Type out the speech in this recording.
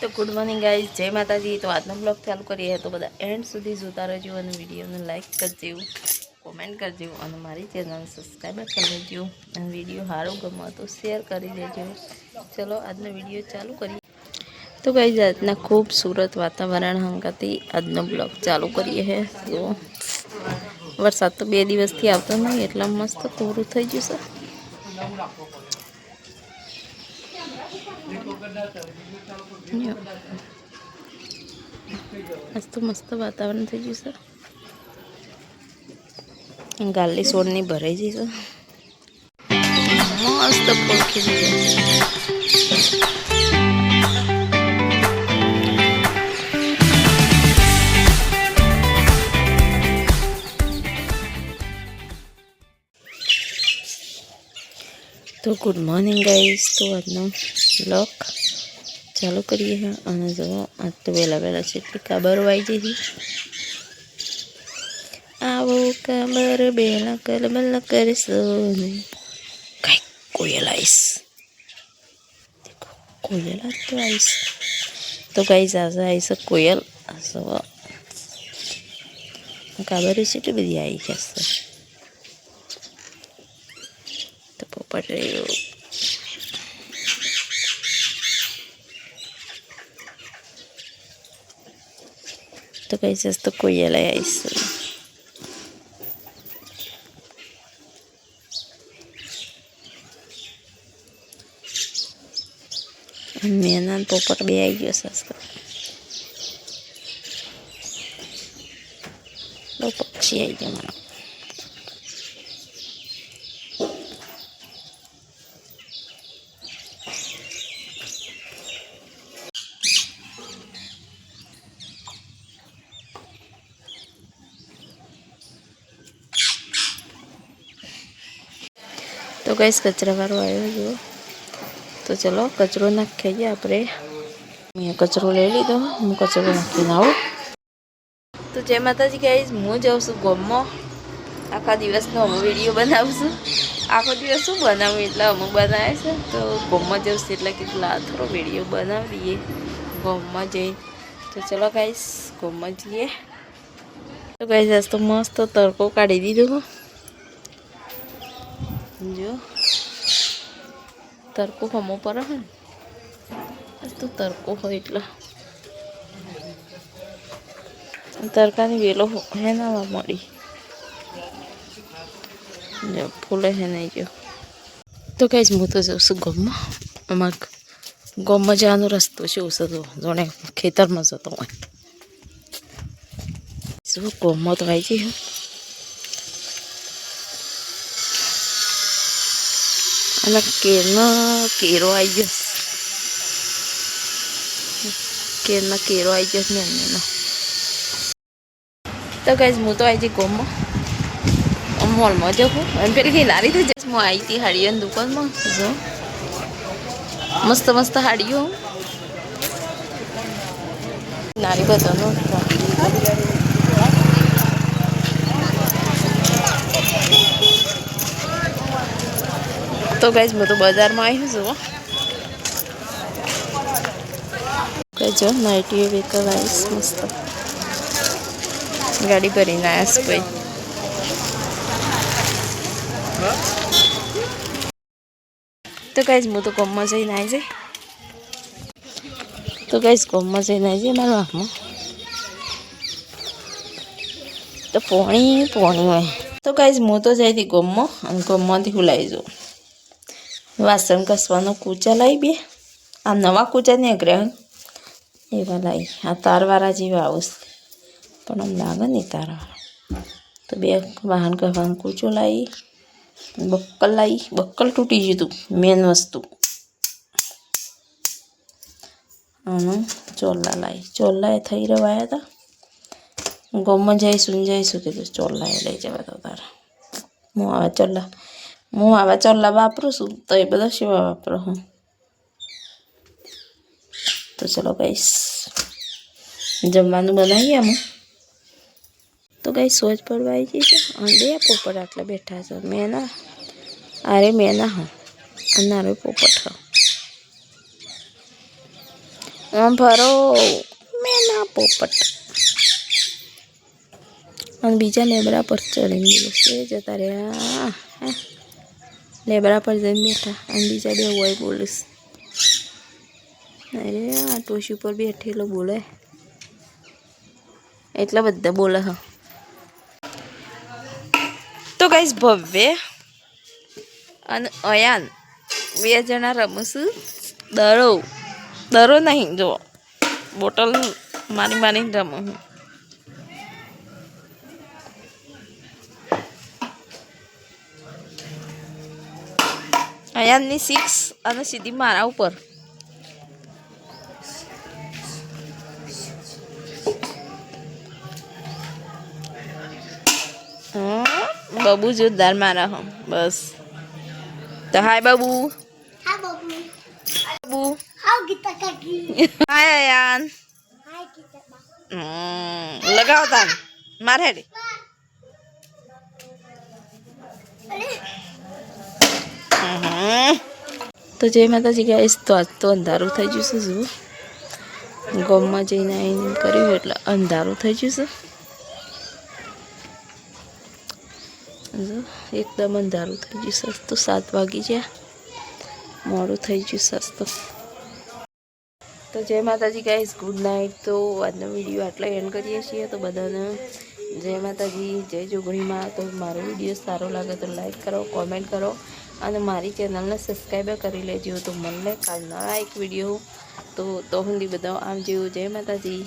તો good morning guys જય માતાજી. તો આજનો બ્લોગ ચાલુ કરીએ. તો બધા એન્ડ સુધી જોતા રહેજો અને વિડીયોને લાઇક કરજો કોમેન્ટ કરજો અને મારી ચેનલ સબસ્ક્રાઈબ કરી લેજો. અને વીડિયો સારો ગમો તો શેર કરી દેજો ચલો, આજનો વીડિયો ચાલુ કરીએ. તો ગાઈઝ આજના ખૂબસૂરત વાતાવરણ હંગાથી આજનો બ્લોગ ચાલુ કરીએ હે. તો વરસાદ તો બે દિવસથી આવતો નહીં, એટલા મસ્ત કોરું થઈ ગયું છે. આજ તો મસ્ત વાતાવરણ થઈ ગયું છે ગાલી સોડની ભરાઈ જઈ છે મસ્ત ફૂલ તો ગુડ મોર્નિંગ ગાઈઝ તો આજનો બ્લોગ ચાલુ કરીએ છે અને જો આજ તો વહેલા વહેલા છે એટલી કાબર વાઈ જઈ છે આવો કાબર બેલા કરબલ કરશો ને કઈ કોયલ આઈસ દેખો કોયલ આજ તો આઈસ તો ગાઈઝ આજે આઈસ કોયલ સો કાબર છે એટલી બધી આવી જશે તો પોપટ રહ્યો તો કઈ જસ તો કોઈ લઈ આવીશું મેના પોપટ બે આવી ગયો સસ્તો બહુ પક્ષી આવી ગયો મારો તો કઈ કચરાવાળો આવ્યો જુઓ. તો ચલો, કચરો નાખી જઈએ આપણે. મેં કચરો લઈ લીધો. હું કચરો નાખીને આવું. તો જય માતાજી ગાઈઝ હું જાઉં છું ગોમમાં. આખા દિવસનો હું વીડિયો બનાવું છું. આખો દિવસ શું બનાવું? એટલે અમુક બનાવે છે. તો ગોમમાં જાઉં છું એટલે કેટલા થોડો વીડિયો બનાવી દઈએ ગોમમાં જઈ તો ચલો ગાઈઝ ગોમમાં જઈએ. તો કહીશ તો મસ્ત તડકો કાઢી દીધો. જો તડકો હમો પર હે ને આજ તો તડકો હોય એટલે તડકાની વેલો હે ના મળી જો ફૂલે હે નહીં જો તો કઈ હું તો જાઉં છું ગમમાં અમારે ગમમાં જવાનો રસ્તો છે ઓછો તો જોણે ખેતરમાં જતો હોય શું ગમમાં તો આવી જઈ અને કેરનો કેરો આવી ગયો કેરના કેરો આવી ગયો ને એનો તો કઈ હું તો આવી જઈ ગોમમાં મોલમાં જવું અને પેલી કઈ લારી થઈ જઈશ હું આવી હતી હાડીઓની દુકાનમાં જો મસ્ત મસ્ત હાડીઓ નારી બધાનું તો ગાઈઝ હું તો બજારમાં આવી કઈ જો નાઇટી વ્હીકલ આવીશ મસ્ત. ગાડી ભરીને આવ્યા છે કોઈ. તો ગાઈઝ હું તો ગમમાં જઈને આવી જાય તો ગાઈઝ ગમમાં જઈને આવી જાય મારા હાથમાં. તો પોણી પોણી હોય. તો ગાઈઝ હું તો જઈ હતી ગમમાં અને ગમમાંથી હું લાવી જાઉં. વાસણ ઘસવાનો કૂચા લાવી બે આ નવા કૂચા ને ગ્રહ એવા લાવી આ તારવાળા જેવા આવશે પણ આમ લાગે ને તારવાળા તો બે વાહન ઘસવાનું કૂચો લાવી બક્કલ લાવી બક્કલ તૂટી ગયું હતું મેન વસ્તુ અને ચોલ્લા લાવી ચોલ્લા એ થઈ રવાયા હતા ગમમાં જઈશું જઈશું કીધું ચોલ્લા એ લઈ જવા તો તારા હું આવા ચોલ્લા હું આવા ચોલ્લા વાપરું છું તો એ બધા સેવા વાપરું હું તો ચલો ગઈશ જમવાનું બનાવીએ અમે તો ગઈ સોચ પડવા આવી જઈ છે અને બે પોપટ આટલા બેઠા છે મેં ના અરે મેં ના હા અને અરે પોપટ હા આમ ફરો મેના પોપટ અને બીજા લેબરા પર ચડીને બોલે છે જતા રહ્યા હે. લેબરા પર જઈને બેઠા અને બીજા બે હોય બોલીશ અરે આ ટોશ ઉપર બેઠેલો બોલે એટલા બધા બોલે હા તો ગાઈસ ભવ્ય અને અયાન બે જણા રમશું દરો દરો નહીં જો બોટલ મારી મારીને રમું હું અયાનની સિક્સ અને સીધી મારા ઉપર હમ, બબુ જોરદાર મારા હમ બસ તો હાય બાબુ બાબુ હાય અયાન હા ગીતા બા હમ, લગાવો તાન માર હેડી. તો જય માતાજી ગાઈસ તો આજ તો અંધારું થઈ ગયું છે શું ગામમાં જઈને આવીને કર્યું એટલે અંધારું થઈ ગયું છે. એકદમ અંધારું થઈ ગયું સસ્તું તો સાત વાગી ગયા. મોડું થઈ ગયું સસ્તું તો. જય માતાજી ગાઈસ ગુડ નાઇટ તો આજનો વીડિયો આટલા એન્ડ કરીએ છીએ. તો બધાને જય માતાજી, જય જોગણીમાં તો મારો વીડિયો સારો લાગે તો લાઈક કરો કોમેન્ટ કરો. અને મારી ચેનલને સબસ્ક્રાઈબ કરી લેજો. તો મળે કાલ નવા એક વીડિયો તો તો સુધી બધા આમ જેવું જય માતાજી.